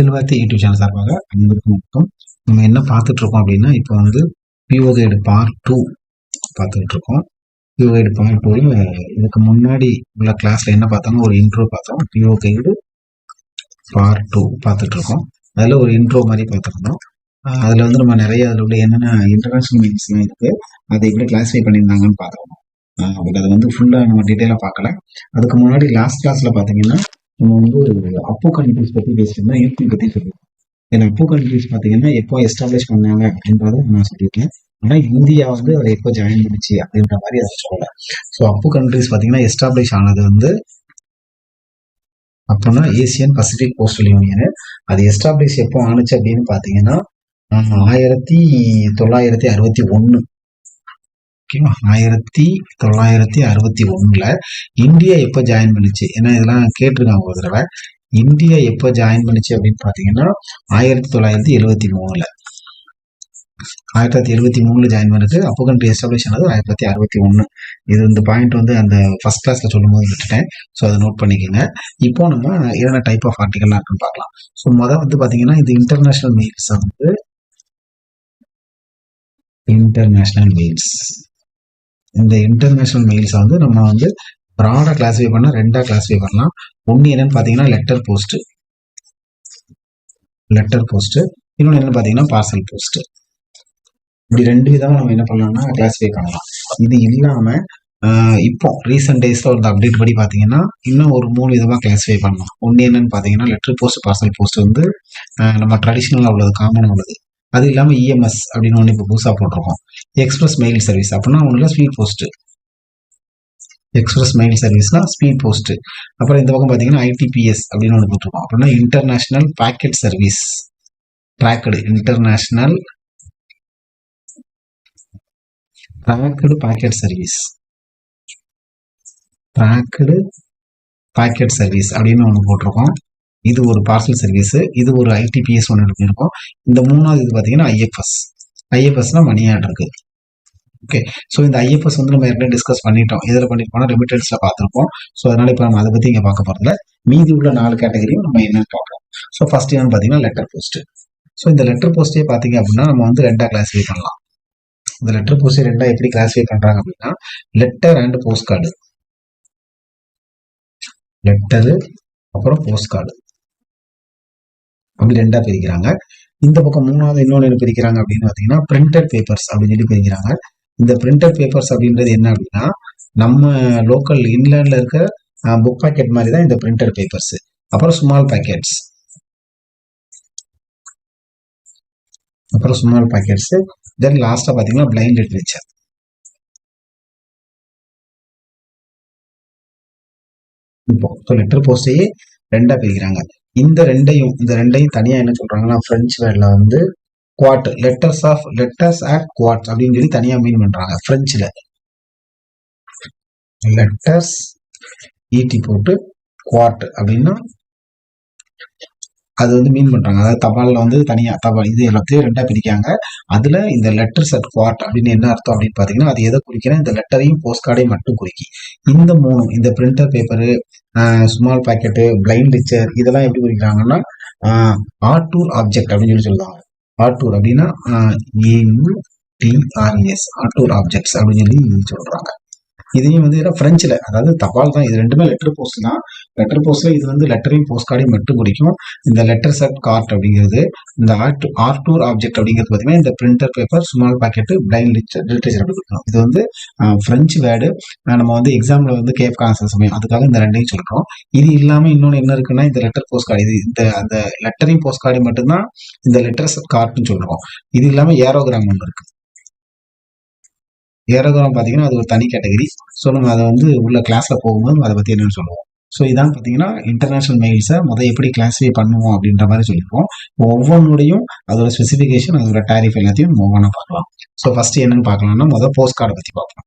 அஞ்சல் YouTube channel சார்பாக அனைவருக்கும் வணக்கம். நம்ம என்ன பார்த்துட்டு இருக்கோம் அப்படின்னா இப்போ வந்து பிஓ கைடு பார்ட் டூ பார்த்துட்டு இருக்கோம். பிஓ கைடு பார்ட் டூவில் இதுக்கு முன்னாடி உள்ள கிளாஸ்ல என்ன பார்த்தாங்க ஒரு இன்ட்ரோ பார்த்தோம். பிஓ கைடு பார்ட் டூ பார்த்துட்டு இருக்கோம். அதில் ஒரு இன்ட்ரோ மாதிரி பார்த்துருந்தோம். அதில் வந்து நம்ம நிறைய அதில் உள்ள என்னென்ன இன்டர்நேஷனல் மீன்ஸ்லாம் இருக்குது அதை எப்படி கிளாஸிஃபை பண்ணியிருந்தாங்கன்னு பார்த்துருக்கோம் பட் அதை வந்து ஃபுல்லாக நம்ம டீட்டெயிலாக பார்க்கல. அதுக்கு முன்னாடி லாஸ்ட் கிளாஸில் பார்த்தீங்கன்னா நம்ம வந்து அப்போ கண்ட்ரிஸ் பற்றி பேசியிருந்தோம் யூபி பற்றி சொல்லியிருக்கோம் ஏன்னா அப்போ கண்ட்ரிஸ் பார்த்தீங்கன்னா எப்போ எஸ்டாப்ளிஷ் பண்ணாங்க அப்படின்றத நான் சொல்லியிருக்கேன். ஆனால் இந்தியா வந்து அதை எப்போ ஜாயின் பண்ணிச்சு அப்படின்ற மாதிரி அதை சொல்லலை. ஸோ அப்போ கண்ட்ரிஸ் பார்த்தீங்கன்னா எஸ்டாப்ளிஷ் ஆனது வந்து அப்போனா ஏசியன் பசிபிக் போஸ்டல் யூனியன் அது எஸ்டாப்ளிஷ் எப்போ ஆணுச்சு அப்படின்னு பார்த்தீங்கன்னா ஆயிரத்தி தொள்ளாயிரத்தி அறுபத்தி ஒன்று ஓகேவா ஆயிரத்தி தொள்ளாயிரத்தி அறுபத்தி ஒன்றில் இந்தியா எப்போ ஜாயின் பண்ணிச்சு? ஏன்னா இதெல்லாம் கேட்டிருக்காங்க ஒரு தடவை. இந்தியா எப்போ ஜாயின் பண்ணிச்சு அப்படின்னு பார்த்தீங்கன்னா ஆயிரத்தி தொள்ளாயிரத்தி எழுபத்தி மூணில். ஆயிரத்தி தொள்ளாயிரத்தி எழுபத்தி மூணில் ஜாயின் பண்ணிருக்கு அப்போ கண்ட்ரி எஸ்டாப்ளிஷ் ஆனது ஆயிரத்தி தொள்ளாயிரத்தி அறுபத்தி ஒன்று இது இந்த பாயிண்ட் வந்து அந்த ஃபஸ்ட் கிளாஸில் சொல்லும் போது விட்டுட்டேன். ஸோ அதை நோட் பண்ணிக்கோங்க. இப்போ நம்ம என்னென்ன டைப் ஆஃப் ஆர்டிகல்லாம் இருக்குன்னு பார்க்கலாம். ஸோ முதல் வந்து பார்த்தீங்கன்னா இது இன்டர்நேஷ்னல் மெயில்ஸ் வந்து இன்டர்நேஷ்னல் மெயில்ஸ் இந்த இன்டர்நேஷனல் மெயில்ஸை வந்து நம்ம வந்து ப்ராடாக கிளாஸிஃபை பண்ணால் ரெண்டாக கிளாஸிஃபை பண்ணலாம். ஒன்று என்னென்னு பார்த்தீங்கன்னா லெட்டர் போஸ்ட்டு லெட்டர் போஸ்ட்டு இன்னொன்று என்னென்னு பார்த்தீங்கன்னா பார்சல் போஸ்ட்டு இப்படி ரெண்டு விதமாக நம்ம என்ன பண்ணலாம்னா கிளாஸிஃபை பண்ணலாம். இது இல்லாமல் இப்போ ரீசெண்ட் டேஸில் ஒரு அப்டேட் படி பார்த்தீங்கன்னா இன்னும் ஒரு மூணு விதமாக கிளாஸிஃபை பண்ணலாம். ஒன்று என்னன்னு பார்த்தீங்கன்னா லெட்டர் போஸ்ட் பார்சல் போஸ்ட் வந்து நம்ம ட்ரெடிஷ்னலாக உள்ளது காமனாக உள்ளது. அது இல்லாமல் இஎம்எஸ் அப்படின்னு ஒன்று இப்போ புதுசாக போட்டிருக்கோம். எக்ஸ்பிரஸ் மெயில் சர்வீஸ் அப்படின்னா ஒன்றில் ஸ்பீட் போஸ்ட்டு எக்ஸ்பிரஸ் மெயில் சர்வீஸ்னா ஸ்பீட் போஸ்ட்டு அப்புறம் இந்த பக்கம் பார்த்தீங்கன்னா ஐடிபிஎஸ் அப்படின்னு ஒன்று போட்டிருக்கோம். அப்படின்னா international packet service tracked international tracked packet service tracked packet service அப்படின்னு ஒன்று போட்டிருக்கோம். இது ஒரு பார்சல் சர்வீஸ் இது ஒரு ஐடிபிஎஸ் ஒன்று இருக்கும். இந்த மூணாவது இது பார்த்தீங்கன்னா ஐஎஃப்எஸ் ஐஎஃப்எஸ்னா மணி ஆர்டருக்கு ஓகே ஸோ இந்த ஐஎஃப்எஸ் வந்து நம்ம ஏற்கனவே டிஸ்கஸ் பண்ணிட்டோம். எதில் பண்ணிருப்போம்னா ரெமிட்டன்ஸில் பார்த்துருப்போம் ஸோ அதனால இப்போ நம்ம அதை பற்றி இங்கே பார்க்க போகிறதுல மீதி உள்ள நாலு கேட்டகரியும் நம்ம என்னன்னு பார்க்கலாம். ஸோ ஃபர்ஸ்ட் என்னன்னு பார்த்தீங்கன்னா லெட்டர் போஸ்ட் ஸோ இந்த லெட்டர் போஸ்ட்டே பார்த்தீங்க அப்படின்னா நம்ம வந்து ரெண்டாக கிளாஸிஃபை பண்ணலாம். இந்த லெட்டர் போஸ்ட்டே ரெண்டாக எப்படி கிளாஸிஃபை பண்ணுறாங்க அப்படின்னா letter and post card letter அப்புறம் போஸ்ட் கார்டு அப்படி ரெண்டா பிரிக்கிறாங்க. இந்த பக்கம் மூணாவது இன்னொன்று என்ன பிரிக்கிறாங்க அப்படின்னு பார்த்தீங்கன்னா பிரிண்டட் பேப்பர்ஸ் அப்படின்னு சொல்லி பிரிக்கிறாங்க. இந்த பிரிண்டட் பேப்பர்ஸ் அப்படின்றது என்ன அப்படின்னா நம்ம லோக்கல் இன்லேண்ட்ல இருக்க புக் பேக்கெட் மாதிரி தான் இந்த பிரிண்டட் பேப்பர்ஸ் அப்புறம் ஸ்மால் பேக்கெட்ஸ் அப்புறம் ஸ்மால் பேக்கெட்ஸ் தென் லாஸ்டா பாத்தீங்கன்னா பிளைண்ட் லிட்ரேச்சர் இப்போ லெட்டர் போஸ்டையே ரெண்டா பிரிக்கிறாங்க. இந்த ரெண்டையும் இந்த ரெண்டையும் தனியா என்ன சொல்றாங்கன்னா பிரெஞ்சு வேர்ட்ல வந்து quad letters of letters at quad அப்படின்னு சொல்லி தனியா மீன் பண்றாங்க பிரெஞ்சுல லெட்டர்ஸ் ஈட்டி போட்டு குவாட் அப்படின்னா அது வந்து மீன் பண்றாங்க. அதாவது தபால்ல வந்து தனியா தபால் இது எல்லாத்தையும் ரெண்டா பிரிக்காங்க அதுல இந்த லெட்டர்ஸ் அட் குவாட் அப்படின்னு என்ன அர்த்தம் அப்படின்னு பாத்தீங்கன்னா அது எதை குறிக்கிறேன் இந்த லெட்டரையும் போஸ்ட் கார்டையும் மட்டும் குறிக்கி. இந்த மூணு இந்த printer paper small packet blind literature இதெல்லாம் எப்படி குறிக்கிறாங்கன்னா ஆட்டூர் ஆப்ஜெக்ட் அப்படின்னு சொல்லி சொல்லுவாங்க. ஆட்டூர் அப்படின்னா ஏயூடிஆர்எஸ் ஆட்டூர் ஆப்ஜெக்ட்ஸ் அப்படின்னு சொல்லி சொல்றாங்க. இதையும் வந்து பிரெஞ்சில் அதாவது தபால் தான் இது ரெண்டுமே லெட்டர் போஸ்ட் தான். லெட்டர் போஸ்ட்டில் இது வந்து லெட்டரையும் போஸ்ட் கார்டையும் மட்டும் குறிக்கும். இந்த லெட்டர் செட் கார்ட் அப்படிங்கிறது இந்த ஆர்ட் ஆர்டூர் ஆப்ஜெக்ட் அப்படிங்கிறது பார்த்தீங்கன்னா இந்த printer paper small packet blind literature அப்படி கொடுக்கணும். இது வந்து ஃப்ரெஞ்சு வேர்டு நம்ம வந்து எக்ஸாமில் வந்து கேப் காசு சமயம். அதுக்காக இந்த ரெண்டையும் சொல்கிறோம் இது இல்லாமல் இன்னொன்று என்ன இருக்குன்னா இந்த லெட்டர் போஸ்ட் கார்டு இது இந்த அந்த லெட்டரையும் போஸ்ட் கார்டையும் மட்டும்தான் இந்த லெட்டர் செட் கார்ட்னு சொல்கிறோம் இது இல்லாமல் ஏரோகிராம் ஒன்று இருக்குது ஏரோகிராம் பார்த்தீங்கன்னா அது ஒரு தனி கேட்டகரி ஸோ நம்ம அதை வந்து உள்ள கிளாஸில் போகும்போது அதை பற்றி என்னென்னு சொல்லுவோம். ஸோ இதான் பார்த்தீங்கன்னா இன்டர்நேஷனல் மெயில்ஸை முதல் எப்படி கிளாஸிஃபை பண்ணுவோம் அப்படின்ற மாதிரி சொல்லியிருக்கோம். ஒவ்வொன்றுடையும் அதோட ஸ்பெசிஃபிகேஷன் அதோட டேரிஃப் எல்லாத்தையும் ஒவ்வொன்றா பார்க்கலாம். ஸோ ஃபஸ்ட்டு என்னென்னு பார்க்கலாம்னா முதல் போஸ்ட் கார்டை பற்றி பார்ப்போம்.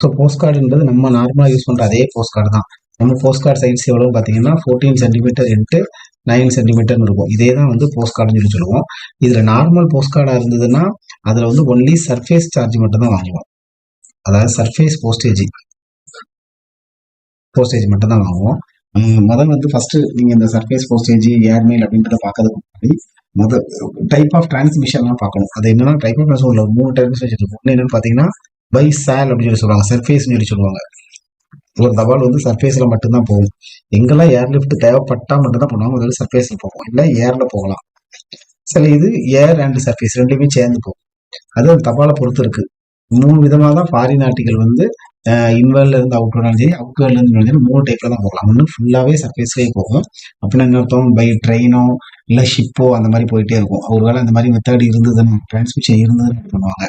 ஸோ போஸ்ட் கார்டுன்றது நம்ம நார்மலாக யூஸ் பண்ணுற அதே போஸ்ட் கார்டு தான். நம்ம போஸ்ட் கார்டு சைஸ் எவ்வளோ பார்த்தீங்கன்னா ஃபோர்டீன் சென்டிமீட்டர் இன்ட்டு நைன் சென்டிமீட்டர்னு இருக்கும். இதே தான் வந்து போஸ்ட் கார்டுன்னு சொல்லி சொல்லுவோம். இதில் நார்மல் போஸ்ட் கார்டாக இருந்ததுன்னா அதில் வந்து ஒன்லி சர்ஃபேஸ் சார்ஜ் மட்டும் தான் வாங்குவோம். அதாவது சர்ஃபேஸ் போஸ்டேஜ் போஸ்டேஜ் மட்டும் தான் ஆகும் முதல் வந்து ஃபர்ஸ்ட் நீங்க இந்த சர்ஃபேஸ் போஸ்டேஜ் ஏர்மெயில் அப்படின்றத பார்க்கறதுக்கு முன்னாடி முதல் டைப் ஆஃப் டிரான்ஸ்மிஷன்லாம் பார்க்கணும். அது என்னன்னா டைப் ஆஃப் டிரான்ஸ்மிஷன் ஒரு மூணு டைப் வச்சிருக்கோம் ஒன்று என்னன்னு பார்த்தீங்கன்னா பை சேல் அப்படின்னு சொல்லி சொல்லுவாங்க. சர்ஃபேஸ்னு சொல்லி சொல்லுவாங்க. ஒரு தபால் வந்து சர்ஃபேஸ்ல மட்டும்தான் போகும். எங்கெல்லாம் ஏர் லிஃப்ட் தேவைப்பட்டா மட்டும்தான் பண்ணுவாங்க. முதல்ல சர்ஃபேஸ்ல போகும். இல்லை ஏர்ல போகலாம். சில இது ஏர் அண்ட் சர்ஃபேஸ் ரெண்டுமே சேர்ந்து போகும். அது அந்த தபாலை பொறுத்து இருக்கு. மூணு விதமாக தான் ஃபாரின் ஆர்டிகல் வந்து இன்வேர்ல இருந்து அவுட் வேர்டாலும் சரி அவுட் மூணு டைப்ல தான் போகலாம். ஒன்று ஃபுல்லாவே சர்ஃபேஸ்லேயே போகும். அப்படின்னா என்ன அர்த்தம்? பை ட்ரெயினோ இல்லை ஷிப்போ அந்த மாதிரி போயிட்டே இருக்கும். ஒருவேளை அந்த மாதிரி மெத்தட் இருந்ததுன்னு டிரான்ஸ்மிஷன் இருந்ததுன்னு பண்ணுவாங்க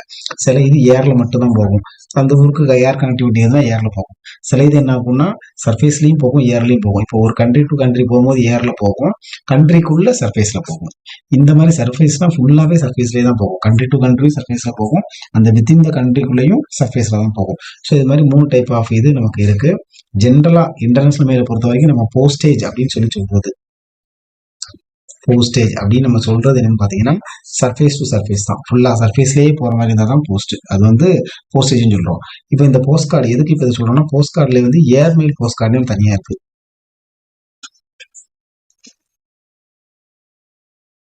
சில இது ஏரில் மட்டும்தான் போகும். அந்த ஊருக்கு ஏர் கனெக்டிவிட்டி இருந்தால் ஏரில் போகும். சில இது என்ன ஆகும்னா சர்ஃபேஸ்லயும் போகும் ஏர்லேயும் போகும். இப்போ ஒரு கண்ட்ரி டு கண்ட்ரி போகும்போது ஏரில் போகும். கண்ட்ரிக்குள்ள சர்ஃபேஸில் போகும். இந்த மாதிரி சர்ஃபேஸ்னால் ஃபுல்லாகவே சர்ஃபேஸ்லேயே தான் போகும். கண்ட்ரி டு கண்ட்ரி சர்ஃபேஸில் போகும். அந்த வித்தின் த கண்ட்ரிக்குள்ளேயும் சர்ஃபேஸில் தான் போகும். ஸோ இது மாதிரி மூணு டைப் ஆஃப் இது நமக்கு இருக்கு. ஜென்ரலாக இன்டர்நேஷனல் மேல பொறுத்த வரைக்கும் நம்ம போஸ்டேஜ் அப்படின்னு சொல்லி சொல்கிறது போஸ்டேஜ் அப்படின்னு நம்ம சொல்றது என்னன்னு பாத்தீங்கன்னா சர்ஃபேஸ் டு சர்ஃபேஸ் தான். ஃபுல்லா சர்ஃபேஸ்லயே போற மாதிரி இருந்தால் தான் போஸ்ட் அது வந்து போஸ்டேஜ்னு சொல்றோம். இப்போ இந்த போஸ்ட் கார்டு எதுக்கு இப்போ இது சொல்றோம்னா போஸ்ட் கார்டுல வந்து ஏர்மெயில் போஸ்ட் கார்டுன்னு தனியா இருக்கு.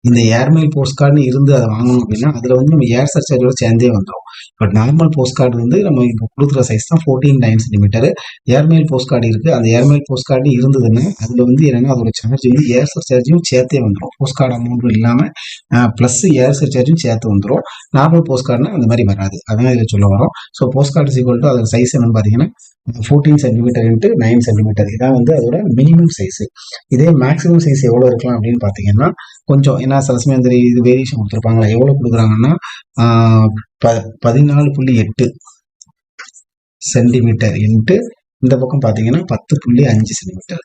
இந்த ஏர்மெயில் போஸ்ட் கார்டுன்னு இருந்து அதை வாங்கணும் அப்படின்னா அதில் வந்து நம்ம ஏர் சர்ச்சார்ஜோட சேர்ந்தே வந்துடும் பட் நார்மல் போஸ்ட் கார்டு வந்து நம்ம இப்போ கொடுக்குற சைஸ் தான் fourteen nine centimetre airmail post card இருக்குது அந்த ஏர்மெயில் போஸ்ட் கார்டு இருந்ததுன்னா அதில் வந்து என்னென்னா அதோட சார்ஜ் வந்து ஏர் சர்ச்சார்ஜும் சேர்த்தே வந்துடும் போஸ்ட் கார்டு அமௌண்ட்டும் இல்லாமல் ப்ளஸ் ஏர் சர்ச்சார்ஜும் சேர்த்து வந்துடும் நார்மல் போஸ்ட் கார்டுனா அந்த மாதிரி வராது. அதான் இதில் சொல்ல வரோம். So post card equal to அதோட சைஸ் என்னன்னு பார்த்தீங்கன்னா fourteen centimetre into nine centimetre இதான் வந்து அதோட மினிமம் சைஸு இதே மேக்ஸிமம் சைஸ் எவ்வளோ இருக்கலாம் அப்படின்னு பார்த்தீங்கன்னா கொஞ்சம் ஏன்னா சில சமயம் இந்த இது வேரியேஷன் கொடுத்துருப்பாங்களா? எவ்வளோ கொடுக்குறாங்கன்னா ப பதினாலு புள்ளி எட்டு சென்டிமீட்டர் இன்ட்டு இந்த பக்கம் பார்த்தீங்கன்னா பத்து புள்ளி அஞ்சு சென்டிமீட்டர்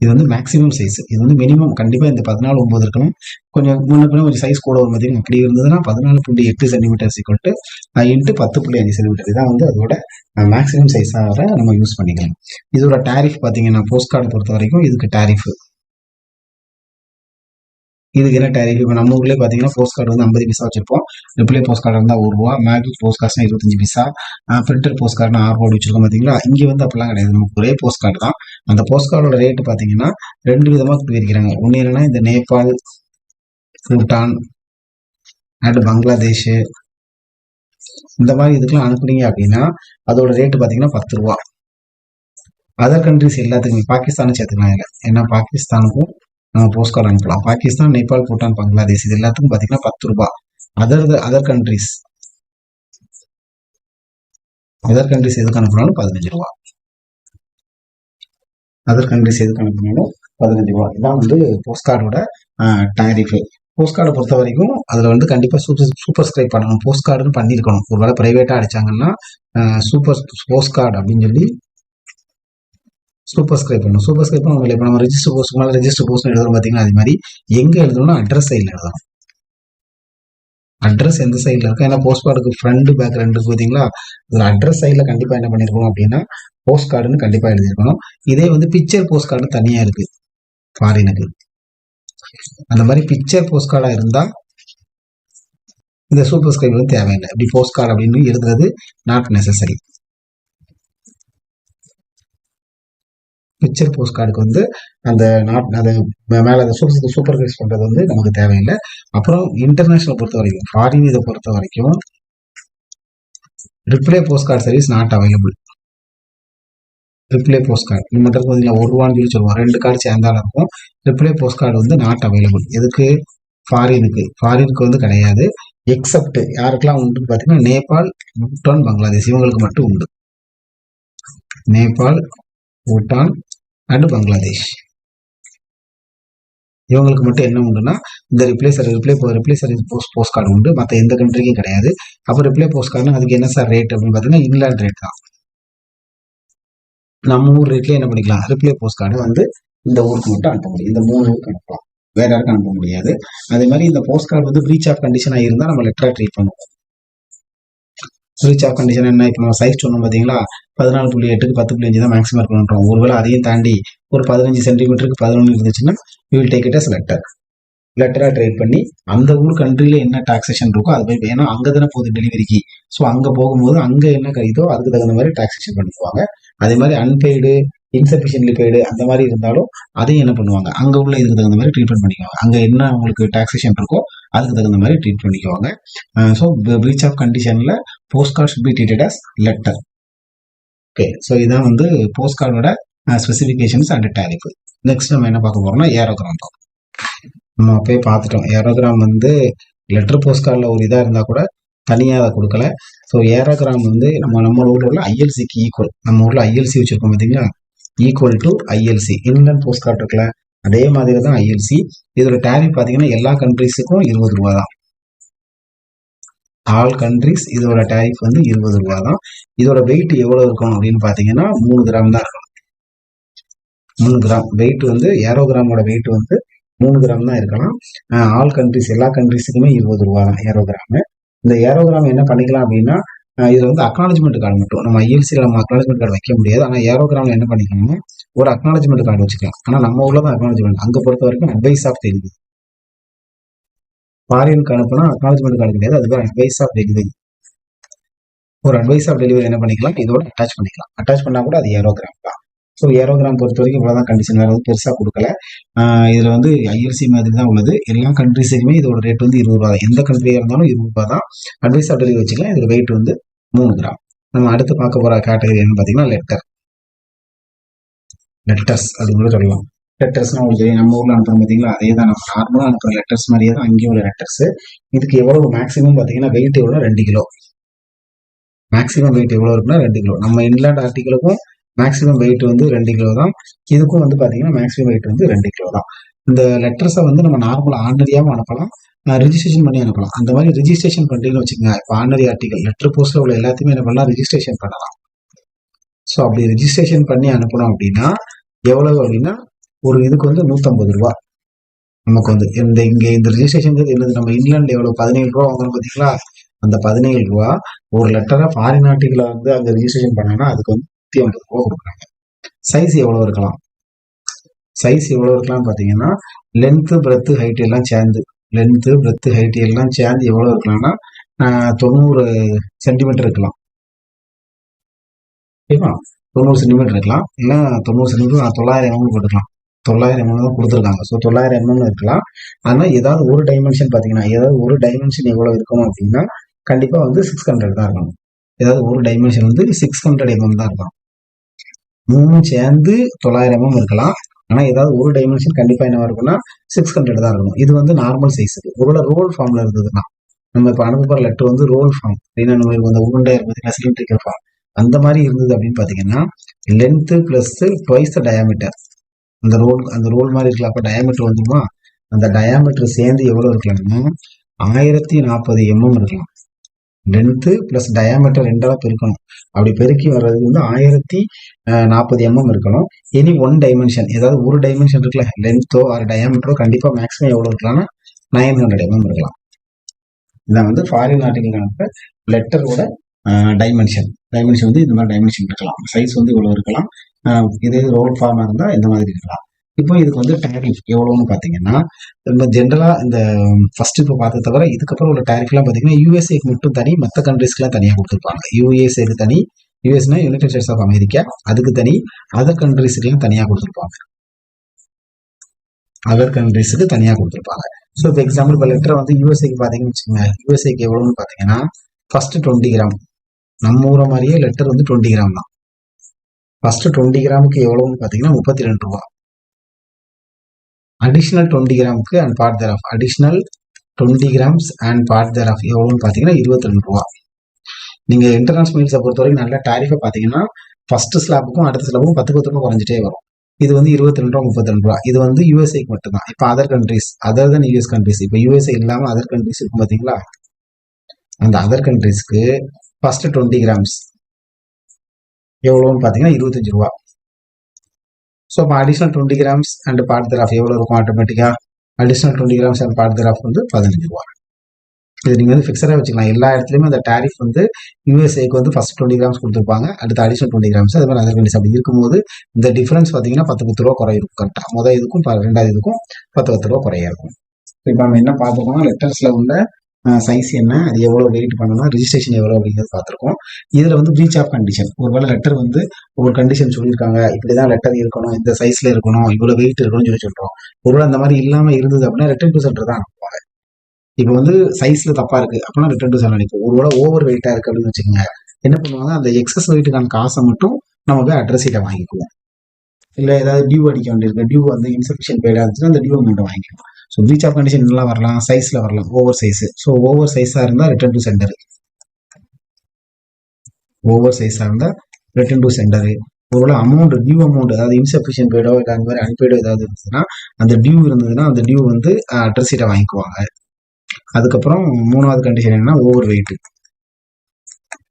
இது வந்து மேக்ஸிமம் சைஸ் இது வந்து மினிமம் கண்டிப்பாக இந்த பதினாலு ஒம்பது இருக்கணும். கொஞ்சம் முன்ன கொஞ்சம் சைஸ் கூட வரும் பார்த்தீங்கன்னா அப்படி இருந்ததுன்னா பதினாலு புள்ளி எட்டு சென்டிமீட்டர் சீக்கிரட்டு இன்ட்டு பத்து புள்ளி அஞ்சு சென்டிமீட்டர் இதான் வந்து அதோட மேக்ஸிமம் சைஸாக நம்ம யூஸ் பண்ணிக்கலாம். இதோட டேரிஃப் பார்த்தீங்கன்னா போஸ்ட் கார்டு பொறுத்த வரைக்கும் இதுக்கு டேரிஃப் இதுக்கு என்ன டேரிஃப் இப்போ நம்ம ஊர்லேயே பார்த்தீங்கன்னா போஸ்ட் கார்டு வந்து ஐம்பது பைசா வச்சிருப்போம். ரிப்ளை போஸ்ட் கார்டு இருந்தால் ஒரு ரூபா மேக்னிக் போஸ்ட் கார்ட்ஸ்னா இருபத்தஞ்சு பைசா பிரிண்டர் போஸ்ட் கார்டுனா ஆறு ரூபா வச்சிருக்கோம் பார்த்தீங்களா இங்கே வந்து அப்படிலாம் கிடையாது. நமக்கு ஒரே போஸ்ட் கார்டு தான். அந்த போஸ்ட் கார்டோட ரேட்டு பார்த்தீங்கன்னா ரெண்டு விதமாக பிரிக்கிறாங்க ஒன்று என்னன்னா இந்த நேபாள் பூட்டான் அண்ட் பங்களாதேஷ். இந்த மாதிரி இதுக்கெல்லாம் அனுப்புனீங்க அப்படின்னா அதோட ரேட்டு பார்த்தீங்கன்னா பத்து ரூபா. அதர் கண்ட்ரிஸ் எல்லாத்துக்குமே பாகிஸ்தானும் சேர்த்துக்கலாம் இல்லை ஏன்னா பாகிஸ்தானுக்கும் போஸ்ட் கார்டு அனுப்பலாம். பாகிஸ்தான் நேபாள் பூட்டான் பங்களாதேஷ் இது எல்லாத்துக்கும் பார்த்தீங்கன்னா பத்து ரூபா. Other other countries other countries எதுக்கு அனுப்பினாலும் பதினஞ்சு ரூபா. அதர் கண்ட்ரிஸ் எதுக்கு அனுப்பினாலும் பதினஞ்சு ரூபா. இதான் வந்து போஸ்ட் கார்டோட டேரிஃப் போஸ்ட் கார்டை பொறுத்த வரைக்கும் அதில் வந்து கண்டிப்பாக சூப்பர் சூப்பர்ஸ்கிரைப் பண்ணணும். போஸ்ட் கார்டுன்னு பண்ணியிருக்கணும். ஒரு வேளை ப்ரைவேட்டாக அடிச்சாங்கன்னா சூப்பர் போஸ்ட் கார்டு அப்படின்னு சொல்லி சூப்பர் ஸ்கிரைப் பண்ணணும். சூப்பர் ஸ்கிரைப் இப்போ நம்ம ரெஜிஸ்டர் போஸ்ட் மேலே ரெஜிஸ்டர் போஸ்ட் எழுதுறோம் பார்த்தீங்கன்னா அது மாதிரி எங்கே எழுதணும்னா அட்ரஸ் சைடில் எழுதணும். அட்ரஸ் எந்த சைடில் இருக்கும் ஏன்னா போஸ்ட் கார்டுக்கு ஃப்ரண்ட் பேக் ரெண்டு பார்த்தீங்களா அதில் அட்ரஸ் சைடில் கண்டிப்பாக என்ன பண்ணியிருக்கணும் அப்படின்னா போஸ்ட் கார்டுன்னு கண்டிப்பாக எழுதியிருக்கணும் இதே வந்து பிக்சர் போஸ்ட் கார்டு தனியாக இருக்குது ஃபாரினுக்கு அந்த மாதிரி பிக்சர் போஸ்ட் கார்டாக இருந்தால் இந்த சூப்பர் ஸ்கிரைப் வந்து தேவையில்லை. இப்படி போஸ்ட் கார்டு அப்படின்னு எழுதுறது நாட் நெசசரி பிக்சர் போஸ்ட் கார்டுக்கு வந்து அந்த நாட் அது மேலே அந்த சூப்பர் சூப்பர் வைஸ் பண்ணுறது வந்து நமக்கு தேவையில்லை. அப்புறம் இன்டர்நேஷனல் பொறுத்த வரைக்கும் ஃபாரின் இதை பொறுத்த வரைக்கும் reply post card service not available reply post card நம்ம மட்டும் பார்த்தீங்கன்னா ஒரு ரூபான்னு சொல்லி சொல்லுவோம். ரெண்டு கார்டு சேர்ந்தாலும் இருக்கும். ரிப்ளே போஸ்ட் கார்டு வந்து நாட் அவைலபிள் எதுக்கு? ஃபாரினுக்கு ஃபாரினுக்கு வந்து கிடையாது. எக்ஸப்ட் யாருக்கெல்லாம் உண்டு பார்த்தீங்கன்னா நேபாள் பூட்டான் பங்களாதேஷ். இவங்களுக்கு மட்டும் உண்டு. நேபாள் பூட்டான் அண்ட் பங்களாதேஷ். இவங்களுக்கு மட்டும் என்ன உண்டுன்னா இந்த reply sir reply reply sir post post card உண்டு. மற்ற எந்த கண்ட்ரிக்கும் கிடையாது. அப்போ ரிப்ளே போஸ்ட் கார்டுனா அதுக்கு என்ன சார் ரேட் அப்படின்னு பார்த்தீங்கன்னா இங்கிலாந்து ரேட் தான். நம்ம ஊர் ரேட்லேயே என்ன பண்ணிக்கலாம்? ரிப்ளே போஸ்ட் கார்டு வந்து இந்த ஊருக்கு மட்டும் அனுப்ப முடியும். இந்த மூணு ஊருக்கு அனுப்பலாம். வேற யாருக்கும் அனுப்ப முடியாது. அதே மாதிரி இந்த போஸ்ட் கார்டு வந்து பிரீச் ஆஃப் கண்டிஷனாக இருந்தால் நம்ம லெட்டராக ட்ரீட் பண்ணுவோம். சுவிட்ச் ஆஃப் கண்டிஷன் என்ன? இப்போ நம்ம சைஸ் சொன்னோம் பார்த்தீங்களா பதினாலு புள்ளி எட்டுக்கு பத்து புள்ளி அஞ்சு தான் மேக்ஸிமம் இருக்கணுன்றோம் ஒருவேளை அதையும் தாண்டி ஒரு பதினஞ்சு சென்டிமீட்டருக்கு பதினொன்று இருந்துச்சுன்னா will take it as letter லெட்டராக treat பண்ணி அந்த ஊர் கண்ட்ரியில் என்ன டாக்ஸேஷன் இருக்கோ அது போய் ஏன்னா அங்கே தானே போகுது டெலிவரிக்கு ஸோ அங்கே போகும்போது அங்கே என்ன கிடைக்குதோ அதுக்கு தகுந்த மாதிரி டாக்ஸேஷன் பண்ணிக்குவாங்க. அதே மாதிரி அன்பெய்டு இன்சபிஷியன்ட் பெய்டு அந்த மாதிரி இருந்தாலும் அதையும் என்ன பண்ணுவாங்க? அங்கே உள்ள இதுக்கு தகுந்த மாதிரி ட்ரீட்மெண்ட் பண்ணிக்குவாங்க. அங்கே என்ன உங்களுக்கு டாக்ஸேஷன் இருக்கோ அதுக்கு தகுந்த மாதிரி ட்ரீட் பண்ணிக்குவாங்க. ஸோ பிரீச் ஆஃப் கண்டிஷனில் post card should be treated as letter okay so இதான் வந்து போஸ்ட் கார்டோட ஸ்பெசிஃபிகேஷன்ஸ் அண்ட் டேரிஃபு நெக்ஸ்ட் நம்ம என்ன பார்க்க போகிறோம்னா ஏரோகிராம் பார்க்கணும் நம்ம போய் பார்த்துட்டோம். ஏரோகிராம் வந்து லெட்டர் போஸ்ட் கார்டில் ஒரு இதாக இருந்தால் கூட தனியாக அதை கொடுக்கல. ஸோ ஏரோகிராம் வந்து நம்ம நம்ம ஊரில் உள்ள ஐஎல்சிக்கு ஈக்குவல் நம்ம ஊரில் ஐஎல்சி வச்சுருக்கோம் பார்த்தீங்களா equal to ILC inland post card இருக்குல்ல? அதே மாதிரி தான் ஐஎல்சி இதோட டேரிஃப் பார்த்தீங்கன்னா எல்லா கண்ட்ரிஸுக்கும் இருபது ரூபா தான். ஆல் கண்ட்ரிஸ் இதோட டேரிஃப் வந்து இருபது ரூபா தான். இதோட வெயிட் எவ்வளோ இருக்கும் அப்படின்னு பார்த்தீங்கன்னா மூணு கிராம் தான் இருக்கும். மூணு கிராம். வெயிட் வந்து ஏரோகிராமோட வெயிட் வந்து மூணு கிராம் தான் இருக்கலாம். ஆல் கண்ட்ரிஸ் எல்லா கண்ட்ரிஸுக்குமே இருபது ரூபா தான் ஏரோகிராம். இந்த ஏரோகிராம் என்ன பண்ணிக்கலாம் அப்படின்னா இது வந்து அக்னாலஜ்மெண்ட் கார்டு மட்டும். நம்ம ஐஎல்சியில் நம்ம அக்னாலஜ்மெண்ட் கார்டு வைக்க முடியாது. ஆனால் ஏரோகிராமில் என்ன பண்ணிக்கலாம்னா ஒரு அக்னாலஜ்மெண்ட் கார்டு வச்சுக்கலாம். ஆனால் நம்ம ஊரில் தான் அக்னாலஜ்மெண்ட் அங்கே பொறுத்த வரைக்கும் அட்வைஸ் ஆஃப் டெலிவரி ஃபாரினுக்கு அனுப்புனா அக்னாலஜ்மெண்ட் கார்டு கிடையாது. அதுதான் அட்வைஸ் ஆஃப் டெலிவரி ஒரு அட்வைஸ் ஆஃப் டெலிவரி என்ன பண்ணிக்கலாம்? இதோட அட்டாச் பண்ணிக்கலாம். அட்டாச் பண்ணால் கூட அது ஏரோகிராம் தான். ஸோ ஏரோகிராம் பொறுத்த வரைக்கும் இவ்வளோதான் கண்டிஷன் வேறு பெருசாக கொடுக்கல. இதில் வந்து ஐஎல்சி மாதிரி தான் உள்ளது. எல்லா கண்ட்ரிஸுக்குமே இதோட ரேட் வந்து இருபது ரூபா தான். எந்த கண்ட்ரியாக இருந்தாலும் இருபது ரூபா தான். அட்வைஸ் ஆஃப் டெலிவரி வச்சுக்கலாம். இதுல வெயிட் வந்து மூணு கிராம். நம்ம அடுத்து பார்க்க போகிற கேட்டகரி என்னன்னு பார்த்தீங்கன்னா லெட்டர் லெட்டர்ஸ் அது கூட சொல்லலாம் லெட்டர்ஸ்னா ஒரு நம்ம ஊர்ல அனுப்புகிறோம் பார்த்தீங்களா அதே தான் நம்ம நார்மலாக அனுப்புற லெட்டர்ஸ் மாதிரியே தான் அங்கேயும் உள்ள லெட்டர்ஸ் இதுக்கு எவ்வளவு மேக்ஸிமம் பார்த்தீங்கன்னா வெயிட் எவ்வளோ ரெண்டு கிலோ. மேக்ஸிமம் வெயிட் எவ்வளோ இருக்குன்னா ரெண்டு கிலோ. நம்ம இன்லாண்ட் ஆர்டிகளுக்கும் மேக்ஸிமம் வெயிட் வந்து ரெண்டு கிலோ தான். இதுக்கும் வந்து பார்த்தீங்கன்னா மேக்ஸிமம் வெயிட் வந்து ரெண்டு கிலோ தான். இந்த லெட்டர்ஸை வந்து நம்ம நார்மலாக ஆர்டினரியாகவும் அனுப்பலாம். ரிஜிஸ்ட்ரேஷன் பண்ணி அனுப்பலாம். அந்த மாதிரி ரிஜிஸ்ட்ரேஷன் பண்ணிட்டீங்கன்னு வச்சுக்கோங்க. இப்போ ஆர்டினரி ஆர்டிகல் லெட்டர் போஸ்ட்ல உள்ள எல்லாத்தையுமே என்ன பண்ணலாம்? ரிஜிஸ்ட்ரேஷன் பண்ணலாம். ஸோ அப்படி ரிஜிஸ்ட்ரேஷன் பண்ணி அனுப்பணும் அப்படின்னா எவ்வளவு அப்படின்னா ஒரு இதுக்கு வந்து நூற்றம்பது ரூபா. நமக்கு வந்து இந்த இங்க இந்த ரிஜிஸ்ட்ரேஷன் என்னது? நம்ம இங்கிலாந்து எவ்வளவு? பதினேழு ரூபா வாங்குறோம் பார்த்தீங்களா? அந்த பதினேழு ரூபா ஒரு லெட்டரா ஃபாரின் ஆர்டிகளை வந்து அங்க ரிஜிஸ்ட்ரேஷன் பண்ணாங்கன்னா அதுக்கு வந்து நூற்றி ஐம்பது ரூபா கொடுக்குறாங்க. சைஸ் எவ்வளவு இருக்கலாம்? சைஸ் எவ்வளவு இருக்கலாம் பார்த்தீங்கன்னா லென்த்து பிரெத்து ஹைட் எல்லாம் சேர்ந்து லென்த்து பிரெத்து ஹைட் எல்லாம் சேர்ந்து எவ்வளவு இருக்கலாம்னா தொண்ணூறு சென்டிமீட்டர் இருக்கலாம். ஓகேவா தொண்ணூறு சென்டிமீட்டர் இருக்கலாம். இல்லை தொண்ணூறு சென்டிமீட்டர் தொள்ளாயிரம் எம்எம் போட்டுக்கலாம் தொள்ளாயிரம் எம்எம் தான் கொடுத்துருக்காங்க. ஸோ தொள்ளாயிரம் எம்எம் இருக்கலாம். ஆனால் ஏதாவது ஒரு டைமென்ஷன் பார்த்தீங்கன்னா ஏதாவது ஒரு டைமென்ஷன் எவ்வளோ இருக்கணும் அப்படின்னா கண்டிப்பாக வந்து சிக்ஸ் ஹண்ட்ரட் தான் இருக்கணும். ஏதாவது ஒரு டைமென்ஷன் வந்து சிக்ஸ் ஹண்ட்ரட் எம்எம் தான் இருக்கும் மூணும் சேர்ந்து தொள்ளாயிரம் எம்எம் இருக்கலாம். ஆனால் ஏதாவது ஒரு டைமென்ஷன் கண்டிப்பாக என்னவா இருக்கும்னா சிக்ஸ் ஹண்ட்ரட் தான் இருக்கணும். இது வந்து நார்மல் சைஸுக்கு ஒருவேளை ரோல் ஃபார்மில் இருந்ததுன்னா நம்ம இப்போ அனுப்புகிற லெட்டர் வந்து ரோல் ஃபார்ம் அப்படின்னா நம்மளுக்கு அந்த உருண்டை இருபது சிலிண்டர் ஃபார்ம் அந்த மாதிரி இருந்தது அப்படின்னு பார்த்தீங்கன்னா length plus twice the diameter அந்த ரோல் அந்த ரோல் மாதிரி இருக்கலாம் அப்போ டயாமீட்டர் வந்துமா அந்த டயாமீட்டர் சேர்ந்து எவ்வளோ இருக்கலாம்னா ஆயிரத்தி நாற்பது எம்எம் இருக்கலாம். லென்த்து ப்ளஸ் டயாமீட்டர் ரெண்டாவது பெருக்கணும். அப்படி பெருக்கி வர்றது வந்து ஆயிரத்தி நாற்பது எம்எம் இருக்கணும். எனி ஒன் டைமென்ஷன் ஏதாவது ஒரு டைமென்ஷன் இருக்குல்ல லென்த்தோ ஆர் டயாமீட்டரோ கண்டிப்பாக மேக்ஸிமம் எவ்வளோ இருக்கலாம்னா நைன் ஹண்ட்ரட் எம்எம் இருக்கலாம். இதான் வந்து ஃபாரின் ஆர்டிகல் அனுப்ப லெட்டரோட டைமென்ஷன் டைமென்ஷன் வந்து இந்த மாதிரி டைமென்ஷன் இருக்கலாம். சைஸ் வந்து இவ்வளோ இருக்கலாம். இதே ரோல் ஃபார்மாக இருந்தால் இந்த மாதிரி இருக்கலாம். இப்போ இதுக்கு வந்து டேரிஃப் எவ்வளோன்னு பார்த்தீங்கன்னா நம்ம ஜென்ரலாக இந்த ஃபர்ஸ்ட் இப்போ பார்த்த தவிர இதுக்கப்புறம் உள்ள டேரிஃப்லாம் பார்த்தீங்கன்னா யூஎஸ்ஏக்கு மட்டும் தனி மற்ற கண்ட்ரீஸ்க்குலாம் தனியாக கொடுத்துருப்பாங்க. யூஎஸ்ஏக்கு தனி யூஎஸ்னா யுனைடெட் ஸ்டேட்ஸ் ஆஃப் அமெரிக்கா அதுக்கு தனி அதர் கண்ட்ரீஸுக்குலாம் தனியாக கொடுத்துருப்பாங்க. அதர் கண்ட்ரீஸுக்கு தனியாக கொடுத்துருப்பாங்க. ஸோ இப்போ எக்ஸாம்பிள் இப்போ லெட்டர் வந்து யூஎஸ்ஏக்கு பார்த்தீங்கன்னு வச்சுக்கோங்க. யூஎஸ்ஏக்கு எவ்வளோன்னு பார்த்தீங்கன்னா ஃபர்ஸ்ட் டுவெண்ட்டி கிராம் நம்ம ஊரை மாதிரியே லெட்டர் வந்து டுவெண்ட்டி கிராம் தான். ஃபர்ஸ்ட் டுவெண்ட்டி கிராமுக்கு எவ்வளோன்னு பார்த்தீங்கன்னா முப்பத்தி ரெண்டு ரூபா. அடிஷ்னல் டுவெண்ட்டி கிராமுக்கு and part thereof additional twenty grams and part thereof எவ்வளோன்னு பார்த்தீங்கன்னா இருபத்தி ரெண்டு ரூபா. நீங்கள் இன்டர்நேஷனல் மீல்ஸை பொறுத்த வரைக்கும் நல்ல டாரிஃபை பார்த்தீங்கன்னா ஃபர்ஸ்ட் ஸ்லாப்புக்கும் அடுத்த ஸ்லாப்புக்கும் பத்து பத்து ரூபா குறைஞ்சிட்டே வரும். இது வந்து இருபத்தி ரெண்டு ரூபா முப்பத்தி ரெண்டு ரூபா. இது வந்து யூஎஸ்ஏக்கு மட்டும்தான். இப்போ other countries other than US countries இப்போ யூஎஸ்ஏ இல்லாமல் அதர் கண்ட்ரிஸ் இருக்கும் பார்த்தீங்களா? அந்த அதர் கண்ட்ரீஸ்க்கு ஃபர்ஸ்ட் டுவெண்ட்டி கிராம்ஸ் எவ்வளோன்னு பார்த்தீங்கன்னா இருபத்தஞ்சி ரூபா. ஸோ அப்போ additional twenty grams and part thereof எவ்வளோ இருக்கும் ஆட்டோமேட்டிக்காக additional twenty grams and part thereof வந்து பதினஞ்சு ரூபா. இது நீங்கள் வந்து ஃபிக்ஸடாக வச்சுக்கலாம். எல்லா இடத்துலையுமே அந்த டேரிஃப் வந்து யூஎஸ்ஏக்கு வந்து ஃபர்ஸ்ட் டுவெண்ட்டி கிராம்ஸ் கொடுத்துருப்பாங்க. அடுத்து அடிஷனல் டுவெண்ட்டி கிராம்ஸ் அது மாதிரி அதர் கண்டிஸ் அப்படி இருக்கும்போது இந்த டிஃப்ரென்ஸ் பார்த்தீங்கன்னா பத்து பத்து ரூபா குறையும். கரெக்டாக முதல் இதுக்கும் ப- ரெண்டாவது இதுக்கும் பத்து பத்து ரூபா குறையா இருக்கும். இப்போ நம்ம என்ன பார்த்துக்கோம் லெட்டர்ஸில் உள்ள சைஸ் என்ன அது எவ்வளோ வெயிட் பண்ணணும் ரிஜிஸ்ட்ரேஷன் எவ்வளோ அப்படிங்கிறது பார்த்துருக்கோம். இதில் வந்து ப்ரீச் ஆஃப் கண்டிஷன் ஒருவேளை லெட்டர் வந்து ஒரு கண்டிஷன் சொல்லியிருக்காங்க இப்படி தான் லெட்டர் இருக்கணும் இந்த சைஸில் இருக்கணும் இவ்வளோ வெயிட் இருக்கணும்னு சொல்லி சொல்கிறோம் ஒருவேளை அந்த மாதிரி இல்லாமல் இருந்தது அப்படின்னா ரிட்டர்ன் டு சென்டர் தான் அனுப்புவாங்க. இப்போ வந்து சைஸில் தப்பாக இருக்குது அப்படின்னா ரிட்டர்ன் டு சென்டர் அனுப்போம் ஒருவேளை ஓவர் வெயிட்டாக இருக்குது அப்படின்னு வச்சுக்கோங்க என்ன பண்ணுவாங்க அந்த எக்ஸஸ் வெயிட்டுக்கான காசை மட்டும் நமக்கு அட்ரஸ் சீட்டை வாங்கிக்குவோம். இல்லை ஏதாவது டியூ அடிக்க வேண்டியிருக்கு டியூ வந்து இன்சபிஷியன் பேடாக இருந்துச்சுன்னா அந்த டியூ அமௌண்ட்டை வாங்கிக்கலாம் ஸோ ப்ரீச் ஆஃப் கண்டிஷன் எல்லாம் வரலாம் சைஸில் வரலாம் ஓவர் சைஸ் ஸோ ஓவர் சைஸாக இருந்தால் ரிட்டர்ன் டு சென்டர் ஓவர் சைஸாக இருந்தால் ரிட்டர்ன் டு சென்டரு ஒருவேளை அமௌண்ட் டியூ அமௌண்ட் அதாவது இன்சஃபிஷியன்ட் பேடோ இல்லை அந்த மாதிரி அன்பேடோ ஏதாவது இருந்ததுன்னா அந்த டியூ இருந்ததுன்னா அந்த டியூ வந்து அட்ரஸ் வாங்கிக்குவாங்க. அதுக்கப்புறம் மூணாவது கண்டிஷன் என்னன்னா ஓவர் வெயிட்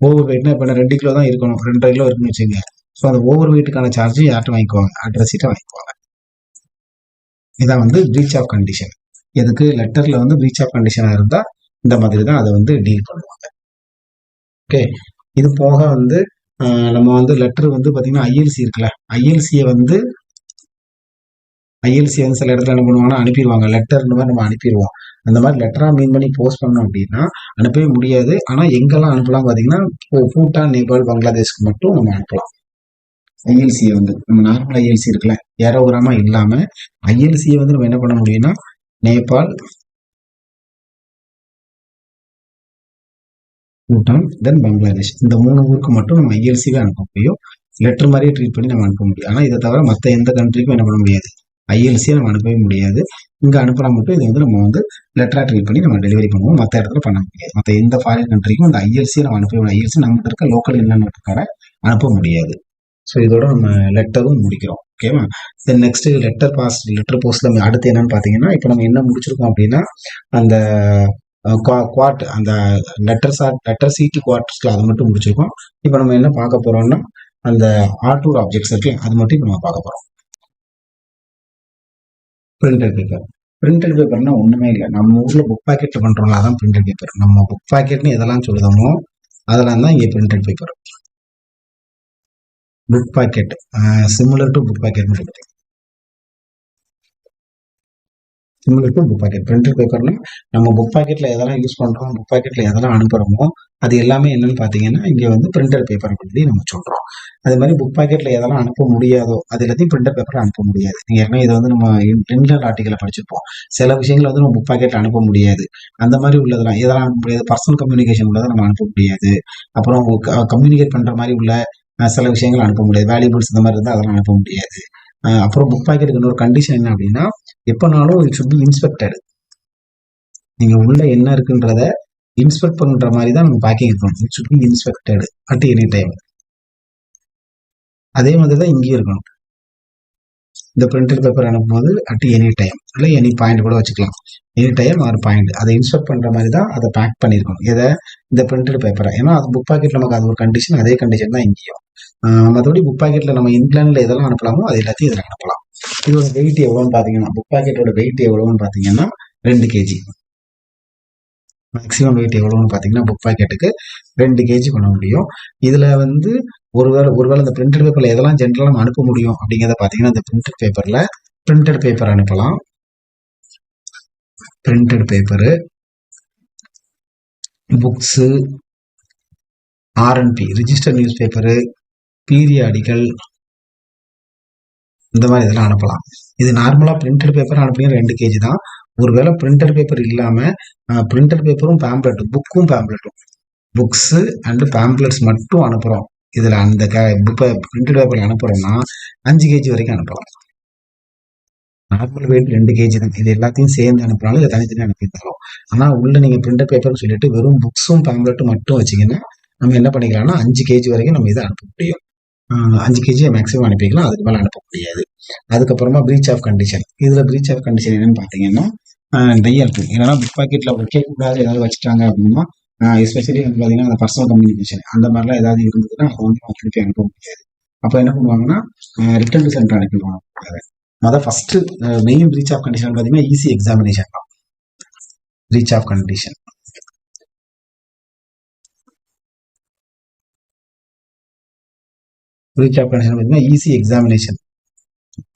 ஓவர் வெயிட்னா இப்போ ரெண்டு கிலோ தான் இருக்கணும் ரெண்டரை கிலோ இருக்குன்னு வச்சுங்க ஸோ அந்த ஓவர் வெயிட்டுக்கான சார்ஜ் யார்கிட்ட வாங்கிக்குவாங்க? அட்ரஸீட்டை வாங்கிக்குவாங்க. இதான் வந்து பிரீச் ஆஃப் கண்டிஷன் எதுக்கு? லெட்டர்ல வந்து பிரீச் ஆஃப் கண்டிஷனாக இருந்தால் இந்த மாதிரி தான் அதை வந்து டீல் பண்ணுவாங்க. ஓகே இது போக வந்து நம்ம வந்து லெட்டர் வந்து பார்த்தீங்கன்னா ஐஎல்சி இருக்குல்ல. ஐஎல்சியை வந்து ஐஎல்சி வந்து சில இடத்துல என்ன பண்ணுவாங்கன்னா அனுப்பிடுவாங்க. லெட்டர்னு மாதிரி நம்ம அனுப்பிடுவோம். அந்த மாதிரி லெட்டராக மீன் பண்ணி போஸ்ட் பண்ணோம் அப்படின்னா அனுப்பவே முடியாது. ஆனால் எங்கெல்லாம் அனுப்பலாம் பார்த்தீங்கன்னா பூட்டான் நேபாள் பங்களாதேஷ்க்கு மட்டும் நம்ம அனுப்பலாம். ஐஎல்சியை வந்து நம்ம நார்மல் ஐஎல்சி இருக்குல்ல ஏரோகிராமா இல்லாமல் ஐஎல்சியை வந்து நம்ம என்ன பண்ண முடியும்னா நேபாள் பூட்டான் தென் பங்களாதேஷ். இந்த மூணு ஊருக்கு மட்டும் நம்ம ஐஎல்சிவே அனுப்ப முடியும். லெட்டர் மாதிரியே ட்ரீட் பண்ணி நம்ம அனுப்ப முடியும். ஆனால் இதை தவிர மற்ற எந்த கண்ட்ரிக்கும் என்ன பண்ண முடியாது. ஐஎல்சியை நம்ம அனுப்பவே முடியாது. இங்கே அனுப்புனா மட்டும் இதை வந்து நம்ம வந்து லெட்டராக ட்ரீட் பண்ணி நம்ம டெலிவரி பண்ணுவோம். மற்ற இடத்துல பண்ண முடியாது. மற்ற எந்த ஃபாரின் கண்ட்ரிக்கும் இந்த ஐஎல்சியை நம்ம அனுப்ப ஐஎல்சி நம்மகிட்ட இருக்க லோக்கல் என்னன்னு அனுப்ப முடியாது. ஸோ இதோட நம்ம லெட்டரும் முடிக்கிறோம். ஓகேவா then next letter pass letter போஸ்ட்ல அடுத்து என்னன்னு பார்த்தீங்கன்னா இப்போ நம்ம என்ன முடிச்சிருக்கோம் அப்படின்னா அந்த குவாட் அந்த லெட்டர் சார் லெட்டர் சீட்டு குவார்ட்ஸ்ல அது மட்டும் முடிச்சிருக்கோம். இப்போ நம்ம என்ன பார்க்க போறோம்னா அந்த ஆர்டூர் ஆப்ஜெக்ட்ஸ் இருக்கு அது மட்டும் இப்போ நம்ம பார்க்க போறோம். பிரிண்டட் பேப்பர் பிரிண்டட் பேப்பர்னா ஒண்ணுமே இல்லை. நம்ம ஊர்ல புக் பாக்கெட்ல பண்றோம்ல அதான் பிரிண்டட் பேப்பர் நம்ம புக் பாக்கெட்னு எதெல்லாம் சொல்லுதோமோ அதெல்லாம் தான் இங்கே printed paper book packet similar to book packet சொல்லுது similar to book packet printed பேப்பர்னா நம்ம புக் பாக்கெட்ல எதெல்லாம் யூஸ் பண்றோம் புக் பாக்கெட்ல எதெல்லாம் அனுப்புறோமோ அது எல்லாமே என்னன்னு பாத்தீங்கன்னா இங்க வந்து பிரிண்டர் பேப்பர் சொல்லி நம்ம சொல்றோம். அதே மாதிரி புக் பாக்கெட்ல எதெல்லாம் அனுப்ப முடியாதோ அது எல்லாத்தையும் பிரிண்டர் பேப்பர் அனுப்ப முடியாது. நீங்க ஏற்கனவே இதை வந்து நம்ம இன்டர்னல் ஆர்டிகளை படிச்சிருப்போம். சில விஷயங்களை வந்து நம்ம புக் பாக்கெட்ல அனுப்ப முடியாது. அந்த மாதிரி உள்ளதெல்லாம் எதெல்லாம் அனுப்ப முடியாது. பர்சனல் கம்யூனிகேஷன் உள்ளதை நம்ம அனுப்ப முடியாது. அப்புறம் கம்யூனிகேட் பண்ற மாதிரி உள்ள சில விஷயங்கள் அனுப்ப முடியாது. வேல்யூபிள்ஸ் இந்த மாதிரி இருந்தால் அதெல்லாம் அனுப்ப முடியாது. அப்புறம் புக் பாக்கெட்டுக்கு இன்னொரு கண்டிஷன் என்ன அப்படின்னா எப்போனாலும் இட் should பி இன்ஸ்பெக்டட் நீங்கள் உள்ள என்ன இருக்குன்றத இன்ஸ்பெக்ட் பண்ணுற மாதிரி தான் நம்ம பேக்கிங் இருக்கணும். It should be inspected at any time அதே மாதிரி தான் இங்கேயும் இருக்கணும். இந்த பிரிண்டட் பேப்பர் அனுப்பும்போது அட் எனி டைம் இல்லை எனி பாயிண்ட் கூட வச்சுக்கலாம். எனி டைம் ஆர் பாயிண்ட் அதை இன்ஸ்பெக்ட் பண்ணுற மாதிரி தான் அதை பேக் பண்ணியிருக்கணும். எதை? இந்த பிரிண்டட் பேப்பரை ஏன்னா அது புக் பாக்கெட் நமக்கு அது ஒரு கண்டிஷன் அதே கண்டிஷன் தான் இங்கேயும். மற்றபடி புக் பாக்கெட்டில் நம்ம இங்கிலாண்டில் எதெல்லாம் அனுப்பலாமோ அது எல்லாத்தையும் இதில் அனுப்பலாம். இதோட வெயிட் எவ்வளோன்னு பார்த்தீங்கன்னா புக் பாக்கெட்டோட வெயிட் எவ்வளோன்னு பார்த்தீங்கன்னா ரெண்டு கேஜி மேக்ஸிமம் வெயிட் எவ்வளோன்னு பார்த்தீங்கன்னா புக் பாக்கெட்டுக்கு ரெண்டு கேஜி பண்ண முடியும். இதில் வந்து ஒருவேளை ஒருவேளை இந்த பிரிண்டட் பேப்பரில் எதெல்லாம் ஜென்ரலாக நம்ம அனுப்ப முடியும் அப்படிங்கிறத பார்த்தீங்கன்னா இந்த பிரிண்டட் பேப்பரில் பிரிண்டட் பேப்பர் அனுப்பலாம். Printed paper books RNP register newspaper periodical இந்த மாதிரி இதெல்லாம் அனுப்பலாம். இது நார்மலாக பிரிண்டட் பேப்பர் அனுப்புனீங்க ரெண்டு கேஜி தான். ஒருவேளை பிரிண்டட் பேப்பர் இல்லாமல் பிரிண்டர் பேப்பரும் பேம்ப்ளெட் புக்கும் பேம்ப்ளெட்டும் புக்ஸு அண்டு பேம்ப்ளெட்ஸ் மட்டும் அனுப்புகிறோம் இதில் அந்த புக் பிரிண்டட் பேப்பர் அனுப்புகிறோம்னா அஞ்சு கேஜி வரைக்கும் அனுப்பலாம் நார்மல் வெயிட் ரெண்டு கேஜி தான். இது எல்லாத்தையும் சேர்ந்து அனுப்பினாலும் இதை தனித்தனி தரோம். ஆனால் உள்ள நீங்கள் பிரிண்டட் பேப்பர்னு சொல்லிட்டு வெறும் புக்ஸும் பேம்ப்ளெட்டும் மட்டும் வச்சிங்கன்னா நம்ம என்ன பண்ணிக்கலாம்னா அஞ்சு கேஜி வரைக்கும் நம்ம இதை அனுப்ப முடியும். அஞ்சு கேஜியை மேக்ஸிமம் அனுப்பிக்கலாம். அதுக்கு மேலே அனுப்ப முடியாது. அதுக்கப்புறமா பிரீச் ஆஃப் கண்டிஷன் இதில் பிரீச் ஆஃப் கண்டிஷன் என்னன்னு பார்த்தீங்கன்னா நிறைய இருக்குது ஏன்னா புக் பாக்கெட்டில் வைக்க ஏதாவது வச்சுட்டாங்க அப்படின்னா எஸ்பெஷலி வந்து பார்த்தீங்கன்னா அந்த பர்சனல் கம்யூனிகேஷன் அந்த மாதிரிலாம் ஏதாவது இருந்ததுன்னா அதை வந்து திருப்பி அனுப்ப முடியாது. அப்போ என்ன பண்ணுவாங்கன்னா ரிட்டர்ன் சென்டர் அனுப்பிடுவாங்க மொதல் first main reach of condition பார்த்தீங்கன்னா ஈஸி எக்ஸாமினேஷன் தான். Reach of condition reach of condition பார்த்தீங்கன்னா ஈஸி எக்ஸாமினேஷன்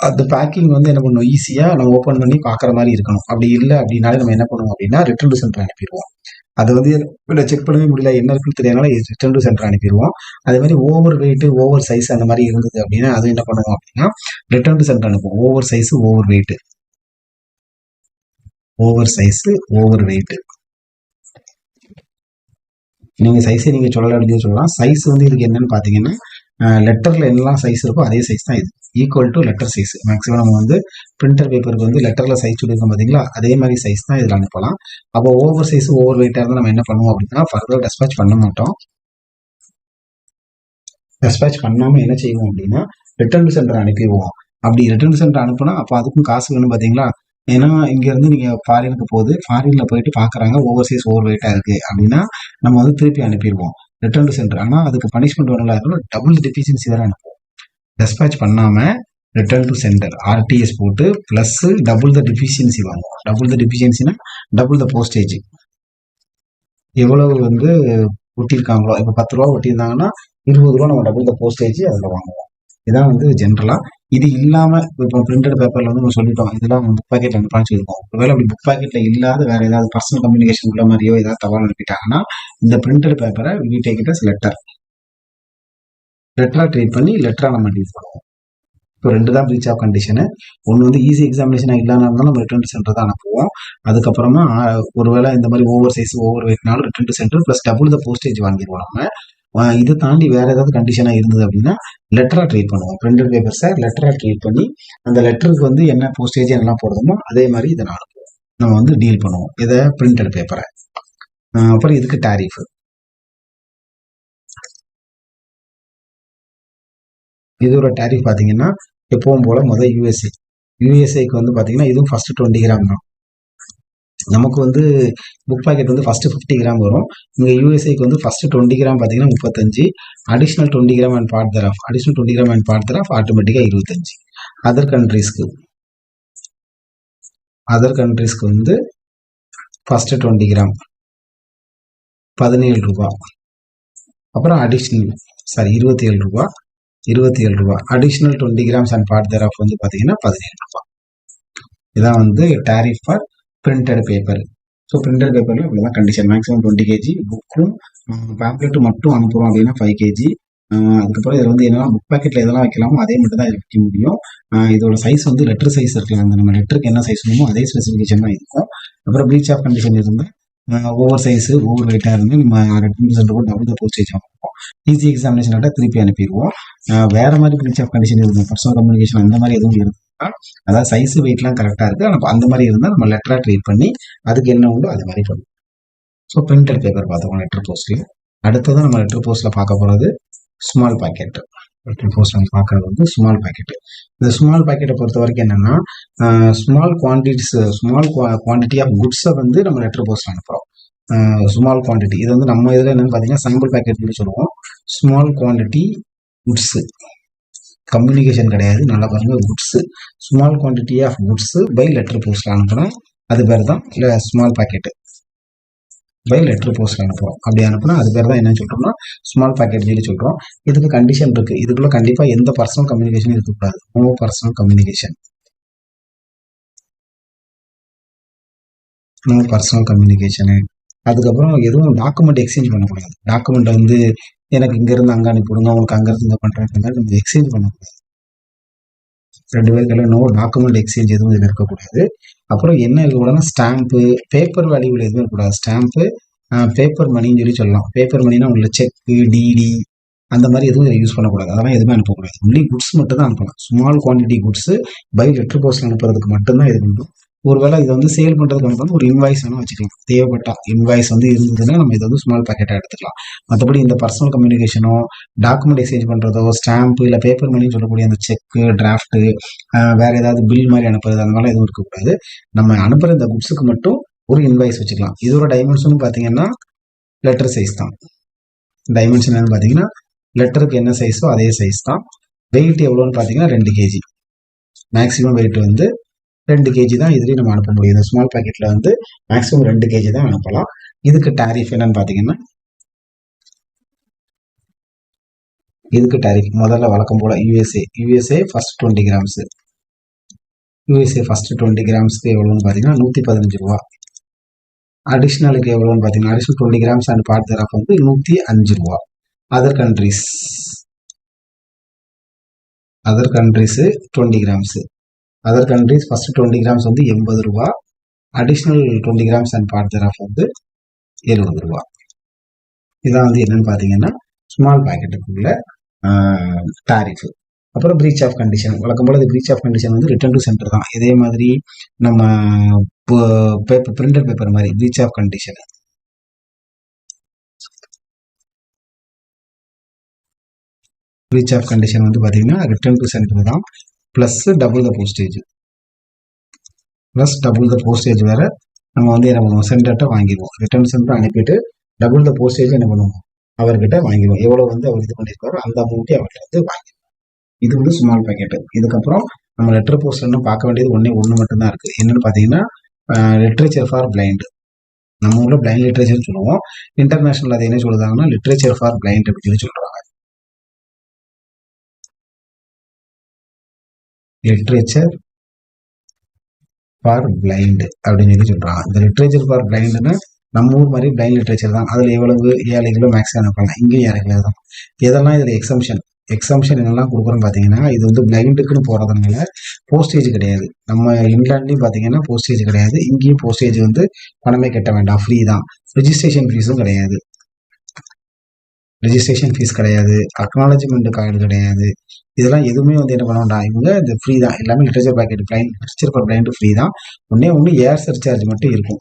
அந்த பேக்கிங் வந்து என்ன பண்ணும்? ஈஸியாக நம்ம ஓப்பன் பண்ணி பார்க்குற மாதிரி இருக்கணும். அப்படி இல்லை அப்படின்னாலே நம்ம என்ன பண்ணுவோம் அப்படின்னா ரிட்டர்ன் டு சென்டர் அனுப்பிடுவோம். அது வந்து இல்லை செக் பண்ணவே முடியல என்ன இருக்குன்னு தெரியாதனால ரிட்டர்ன் டு சென்டர் அனுப்பிடுவோம். அதே மாதிரி ஓவர் வெயிட் ஓவர் சைஸ் அந்த மாதிரி இருந்தது அப்படின்னா அது என்ன பண்ணுவோம் அப்படின்னா ரிட்டர்ன் டு சென்டர் அனுப்புவோம். Over size over weight over size over weight நீங்க சைஸை நீங்க சொல்லலை அப்படின்னு சொல்லலாம். சைஸ் வந்து இதுக்கு என்னன்னு பாத்தீங்கன்னா லெட்டர்ல என்னெல்லாம் சைஸ் இருக்கோ அதே சைஸ் தான் இது. Equal to letter size maximum நம்ம வந்து பிரிண்டர் பேப்பருக்கு வந்து லெட்டரில் சைஸ் சொல்லியிருக்கோம் பார்த்தீங்களா? அதே மாதிரி சைஸ் தான் இதில் அனுப்பலாம். அப்போ ஓவர் சைஸ் ஓவர் வெயிட்டாக இருந்தால் நம்ம என்ன பண்ணுவோம் அப்படின்னா ஃபர்தர் டெஸ்பேச் பண்ண மாட்டோம். டெஸ்பேச் பண்ணாமல் என்ன செய்வோம் அப்படின்னா ரிட்டர்ன் சென்டர் அனுப்பிடுவோம். அப்படி ரிட்டர்ன் சென்டர் அனுப்புனா அப்போ அதுக்கும் காசு வேணும் பார்த்தீங்களா? ஏன்னா இங்கேருந்து நீங்கள் ஃபாரினுக்கு போகுது ஃபாரினில் போயிட்டு பார்க்குறாங்க ஓவர் சைஸ் ஓவர் வெயிட்டாக இருக்குது அப்படின்னா நம்ம வந்து திருப்பி அனுப்பிடுவோம். ரிட்டர்ன் சென்டர் ஆனால் அதுக்கு பனிஷ்மெண்ட் வரல இருக்கணும் டபுள் டெஃபிஷியன்சி வேற அனுப்புவோம். டெஸ்பேச் பண்ணாமல் ரிட்டர்ன் டு சென்டர் ஆர்டிஎஸ் போட்டு ப்ளஸ் டபுள் த டிஃபிஷியன்சி வாங்குவோம். டபுள் த டிஃபிஷியன்சினா டபுள் த போஸ்டேஜ் எவ்வளவு வந்து ஒட்டியிருக்காங்களோ இப்போ பத்து ரூபா ஒட்டியிருந்தாங்கன்னா இருபது ரூபா நம்ம டபுள் த போஸ்டேஜ் அதில் வாங்குவோம். இதான் வந்து ஜென்ரலாக இது இல்லாமல் இப்போ பிரிண்டட் பேப்பரில் வந்து நம்ம சொல்லிட்டோம். இதெல்லாம் புக் பாக்கெட்டில் வந்து பாய்ச்சி சொல்லியிருக்கோம் ஒருவேளை அப்படி புக் பாக்கெட்டில் இல்லாத வேற ஏதாவது பர்சனல் கம்யூனிகேஷன் உள்ள மாதிரியோ ஏதாவது தவறு அனுப்பிட்டாங்கன்னா இந்த பிரிண்டட் பேப்பரை வி டேக் லெட்டராக ட்ரீட் பண்ணி லெட்டராக நம்ம ட்ரீட் பண்ணுவோம். இப்போ ரெண்டு தான் ப்ரீச் ஆஃப் கண்டிஷனு ஒன்று வந்து ஈஸி எக்ஸாமினேஷனாக இல்லாமல் இருந்தாலும் நம்ம ரிட்டர்ன் சென்டர் தான் அனுப்புவோம் அதுக்கப்புறமா ஒருவேளை இந்த மாதிரி over size over வெயிட்னாலும் return sender plus double the postage வாங்கிடுவோம் நம்ம. இதை தாண்டி வேற ஏதாவது கண்டிஷனாக இருந்தது அப்படின்னா லெட்டராக ட்ரீட் பண்ணுவோம். பிரிண்டட் பேப்பர்ஸை லெட்டராக ட்ரீட் பண்ணி அந்த லெட்டருக்கு வந்து என்ன போஸ்டேஜ் என்னெல்லாம் போடுறோமோ அதே மாதிரி இதை நான் அனுப்புவோம் நம்ம வந்து டீல் பண்ணுவோம். இதை பிரிண்டட் பேப்பரை அப்புறம் இதுக்கு டாரிஃப் இதோட டேரிஃப் பார்த்தீங்கன்னா எப்பவும் போல முதல் யூஎஸ்ஏ யூஎஸ்ஏக்கு வந்து பார்த்தீங்கன்னா இதுவும் ஃபர்ஸ்ட் டுவெண்ட்டி கிராம் தான். நமக்கு வந்து புக் பாக்கெட் வந்து ஃபர்ஸ்ட் ஃபிஃப்டி கிராம் வரும். இங்கே யூஎஸ்ஏக்கு வந்து ஃபர்ஸ்ட் டுவெண்ட்டி கிராம் பார்த்தீங்கன்னா முப்பத்தஞ்சு. Additional twenty gram and part thereof additional twenty gram and part thereof ஆட்டோமேட்டிக்காக இருபத்தஞ்சு. அதர் கண்ட்ரீஸ்க்கு அதர் கண்ட்ரீஸ்க்கு வந்து ஃபஸ்ட்டு டுவெண்ட்டி கிராம் பதினேழு ரூபா. அப்புறம் அடிஷ்னல் சாரி இருபத்தி ஏழு ரூபா. இருபத்தி ஏழு ரூபா. Additional twenty grams and part thereof வந்து பார்த்தீங்கன்னா பதினேழு ரூபா. இதான் வந்து tariff for printed paper so printed பேப்பரில் தான் கண்டிஷன் மேக்ஸிமம் டுவெண்ட்டி கேஜி புக்கும் பேம்ப்ளெட் மட்டும் அனுப்புகிறோம் அப்படின்னா ஃபைவ் கேஜி அதுக்கப்புறம் இதில் வந்து என்னெல்லாம் புக் பேக்கெட்டில் எதெல்லாம் வைக்கலாமோ அதே மட்டும் தான் வைக்க முடியும். இதோட சைஸ் வந்து லெட்டர் சைஸ் இருக்கலாம் அந்த நம்ம லெட்டருக்கு என்ன சைஸ் வேணுமோ அதே ஸ்பெசிஃபிகேஷன் தான் இருக்கும். அப்புறம் ப்ளீச் ஆஃப் கண்டிஷன் இருந்தால் ஓவர் சைஸ் ஓவர் வெயிட்டாக இருந்து நம்ம ரெண்டு சென்டர் டபுள் த போஸ்டேஜ் வாங்குவோம் ஈஸி எக்ஸாமினேஷன் திருப்பி அனுப்பிடுவோம். வேறு வேற மாதிரி பிரிச் ஆஃப் கண்டிஷன் இருக்கும் பர்சனல் கம்யூனிகேஷன் அந்த மாதிரி எதுவும் இருந்தால் அதாவது சைஸ் வெயிட்லாம் கரெக்டாக இருக்குது ஆனால் அந்த மாதிரி இருந்தால் நம்ம லெட்டராக ட்ரீட் பண்ணி அதுக்கு என்ன உண்டோ அது மாதிரி பண்ணுவோம். ஸோ பிரிண்டட் பேப்பர் பார்த்துக்கோம் லெட்டர் போஸ்ட்ல அடுத்ததான் நம்ம லெட்டர் போஸ்ட்டில் பார்க்க போகிறது ஸ்மால் பாக்கெட் லெட்டர் போஸ்ட் நம்ம பார்க்குறது வந்து ஸ்மால் பாக்கெட் இந்த ஸ்மால் பாக்கெட்டை பொறுத்த வரைக்கும் என்னென்னா small quantities small quantity of குட்ஸை வந்து நம்ம லெட்டர் போஸ்ட் அனுப்புகிறோம் ஸ்மால் குவான்டிட்டி இது வந்து நம்ம இதில் என்னென்னு பார்த்தீங்கன்னா சாம்பிள் பேக்கெட்னு சொல்லுவோம். ஸ்மால் குவான்டிட்டி குட்ஸு கம்யூனிகேஷன் கிடையாது. நல்லா பாருங்க. Goods small quantity of goods by letter போஸ்ட்ல அனுப்புகிறேன் அது பேர் தான் இல்லை ஸ்மால் பேக்கெட்டு பை லெட்டர் போஸ்ட்ல அனுப்புகிறோம் அப்படி அனுப்புனா அது பேர் தான் என்ன சொல்கிறோம்னா ஸ்மால் பாக்கெட் சொல்லி சொல்கிறோம் இதுக்கு கண்டிஷன் இருக்குது இதுக்குள்ள கண்டிப்பாக எந்த பர்சனல் கம்யூனிகேஷன் இருக்கக்கூடாது. No personal communication no personal communication அதுக்கப்புறம் எதுவும் டாக்குமெண்ட் எக்ஸ்சேஞ்ச் பண்ணக்கூடாது. டாக்குமெண்ட் வந்து எனக்கு இங்கேருந்து அங்கே அனுப்பிவிடுங்க உங்களுக்கு அங்கேருந்து இருந்து பண்ணுறேன் நம்ம எக்ஸ்சேஞ்ச் பண்ணக்கூடாது. ரெண்டு பேருக்கு நோ டாக்குமெண்ட் எக்ஸ்சேஞ்ச் எதுவும் இது இருக்கக்கூடாது. அப்புறம் என்ன இருக்கக்கூடாதுன்னா ஸ்டாம்ப்பு பேப்பர் வேல்யூவில் எதுவும் இருக்கக்கூடாது ஸ்டாம்ப்பு பேப்பர் மணின்னு சொல்லி சொல்லலாம். பேப்பர் மணினா உங்களுக்கு செக்கு டிடி அந்த மாதிரி எதுவும் யூஸ் பண்ணக்கூடாது. அதெல்லாம் எதுவுமே அனுப்பக்கூடாது. ஒன்லி குட்ஸ் மட்டும் தான் அனுப்பலாம். Small quantity goods by letter post அனுப்புறதுக்கு மட்டும்தான் இது பண்ணும் ஒருவேளை இதை வந்து சேல் பண்ணுறதுக்கு வந்து ஒரு இன்வாய்ஸ் வேணும் வச்சுக்கலாம். தேவைப்பட்டா இன்வாய்ஸ் வந்து இருந்ததுன்னா நம்ம இதை வந்து ஸ்மால் பேக்கெட்டாக எடுத்துக்கலாம். மற்றபடி இந்த பர்சனல் கம்யூனிகேஷனோ டாக்குமெண்ட் எக்ஸ்சேஞ்ச் பண்ணுறதோ ஸ்டாம்ப்பு இல்லை பேப்பர் மணின்னு சொல்லக்கூடிய அந்த செக்கு டிராஃப்ட்டு வேறு ஏதாவது பில் மாதிரி அனுப்புறது அந்த மாதிரிலாம் எதுவும் இருக்கக்கூடாது. நம்ம அனுப்புகிற இந்த குட்ஸுக்கு மட்டும் ஒரு இன்வாய்ஸ் வச்சுக்கலாம். இதோட டைமென்ஷனும் பார்த்தீங்கன்னா லெட்டர் சைஸ் தான். டைமென்ஷன் என்னன்னு பார்த்தீங்கன்னா லெட்டருக்கு என்ன சைஸோ அதே சைஸ் தான். வெயிட் எவ்வளோன்னு பார்த்தீங்கன்னா ரெண்டு கேஜி மேக்ஸிமம் வெயிட் வந்து ரெண்டு கேஜி தான் இதுலேயும் நம்ம அனுப்ப முடியும். இந்த ஸ்மால் பேக்கெட்டில் வந்து மேக்ஸிமம் ரெண்டு கேஜி தான் அனுப்பலாம். இதுக்கு டாரிஃப் என்னன்னு பார்த்தீங்கன்னா இதுக்கு டாரிஃப் முதல்ல வழக்கம் போல USA USA first twenty grams USA first twenty கிராம்ஸ்க்கு எவ்வளோன்னு பார்த்தீங்கன்னா நூற்றி பதினஞ்சு ரூபா. அடிஷ்னலுக்கு எவ்வளோன்னு பார்த்தீங்கன்னா additional twenty grams and part வந்து நூற்றி அஞ்சு ரூபா. Other countries other countries twenty grams other countries first twenty grams வந்து எண்பது ரூபா. Additional twenty grams and part of வந்து எழுபது ரூபா. இதான் வந்து என்னன்னு பார்த்தீங்கன்னா ஸ்மால் பேக்கெட்டுக்குள்ள டாரிஃபு அப்புறம் பிரீச் ஆஃப் கண்டிஷன் வழக்கம் போல பிரீச் ஆஃப் கண்டிஷன் வந்து ரிட்டர்ன் டு சென்டர் தான். இதே மாதிரி நம்ம பேப்பர் பிரிண்டட் பேப்பர் மாதிரி breach of condition breach of condition வந்து பார்த்தீங்கன்னா ரிட்டர்ன் டு சென்டர் தான். Plus double the postage plus double the postage வேற நம்ம வந்து என்ன பண்ணுவோம்? சென்டர்கிட்ட வாங்கிடுவோம். ரிட்டர்ன் சென்டர் அனுப்பிட்டு டபுள் த போஸ்டேஜ் என்ன பண்ணுவோம்? அவர்கிட்ட வாங்கிடுவோம். எவ்வளோ வந்து அவர் இது பண்ணியிருக்காரோ அந்த அமௌண்ட்டே அவர்கிட்ட வந்து வாங்கிடுவோம். இது வந்து ஸ்மால் பேக்கெட் இதுக்கப்புறம் நம்ம லெட்டர் போஸ்டர்னு பார்க்க வேண்டியது ஒன்றே ஒன்று மட்டும்தான் இருக்குது என்னென்னு பார்த்தீங்கன்னா லிட்ரேச்சர் ஃபார் பிளைண்ட் நம்ம ஊரில் பிளைண்ட் லிட்ரேச்சர் சொல்லுவோம். இன்டர்நேஷனல் அது என்ன சொல்லுதாங்கன்னா லிட்ரேச்சர் ஃபார் பிளைண்ட் அப்படின்னு சொல்லி சொல்கிறாங்க லிட்ரேச்சர் ஃபார் பிளைண்ட் அப்படின்னு சொல்லி சொல்கிறாங்க இந்த லிட்ரேச்சர் ஃபார் பிளைண்டுன்னா நம்ம ஊர் மாதிரி பிளைண்ட் லிட்ரேச்சர் தான். அதில் எவ்வளவு ஏழு கிலோ மேக்ஸ் அனுப்பலாம் இங்கேயும் ஏழு தான். எதெல்லாம் இதில் எக்ஸம்ஷன் எக்ஸம்ஷன் என்னெல்லாம் கொடுக்குறோன்னு பார்த்தீங்கன்னா இது வந்து பிளைண்டுக்குன்னு போகிறதுனால போஸ்டேஜ் கிடையாது. நம்ம இங்கிலாண்ட்லேயும் பார்த்தீங்கன்னா போஸ்டேஜ் கிடையாது. இங்கேயும் போஸ்டேஜ் வந்து பணமே கட்ட வேண்டாம். ஃப்ரீ தான். ரிஜிஸ்ட்ரேஷன் ஃபீஸும் கிடையாது. ரிஜிஸ்ட்ரேஷன் ஃபீஸ் கிடையாது அக்னாலஜ்மெண்ட் கார்டு கிடையாது. இதெல்லாம் எதுவுமே வந்து என்ன பண்ண வேண்டாம் இவங்க இந்த ஃப்ரீ தான். எல்லாமே literature packet plain literature for blind free தான். ஒன்றே ஒன்று ஏர் சர்சார்ஜ் மட்டும் இருக்கும்.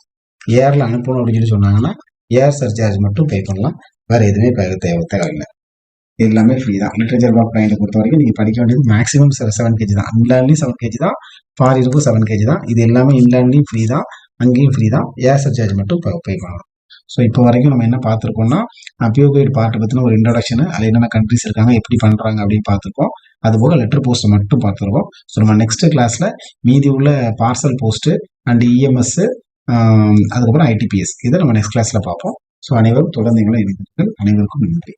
ஏரில் அனுப்பணும் அப்படின்னு சொல்லி சொன்னாங்கன்னா ஏர் சர்சார்ஜ் மட்டும் பே பண்ணலாம். வேறு எதுவுமே தேவை தேவையில்லை. எல்லாமே ஃப்ரீ தான். லிட்ரேச்சர் பாக் பாயிண்ட் பொறுத்த வரைக்கும் நீங்கள் படிக்க வேண்டியது மேக்ஸிமம் செவன் கேஜி தான். இன்லாண்ட்லேயும் செவன் கேஜி தான். ஃபாரினுக்கும் செவன் கேஜி தான். இது எல்லாமே இன்லாண்ட்லேயும் ஃப்ரீ தான். அங்கேயும் ஃப்ரீ தான். ஏர் சர்சார்ஜ் மட்டும் பே பண்ணலாம். ஸோ இப்போ வரைக்கும் நம்ம என்ன பார்த்துருக்கோம்னா பியூகைடு பார்ட்டை பற்றின ஒரு இன்ட்ரடக்ஷனு அதில் என்னென்ன கண்ட்ரிஸ் இருக்காங்க எப்படி பண்ணுறாங்க அப்படின்னு பார்த்துருக்கோம். அதுபோக லெட்டர் போஸ்ட்டை மட்டும் பார்த்துருக்கோம். ஸோ நம்ம நெக்ஸ்ட் கிளாஸில் மீதி உள்ள பார்சல் போஸ்ட்டு அண்ட் இஎம்எஸ் அதுக்கப்புறம் ஐடிபிஎஸ் இதை நம்ம நெக்ஸ்ட் கிளாஸில் பார்ப்போம். ஸோ அனைவரும் தொடர்ந்து எங்களை இணைந்திருக்கள் அனைவருக்கும் நன்றி.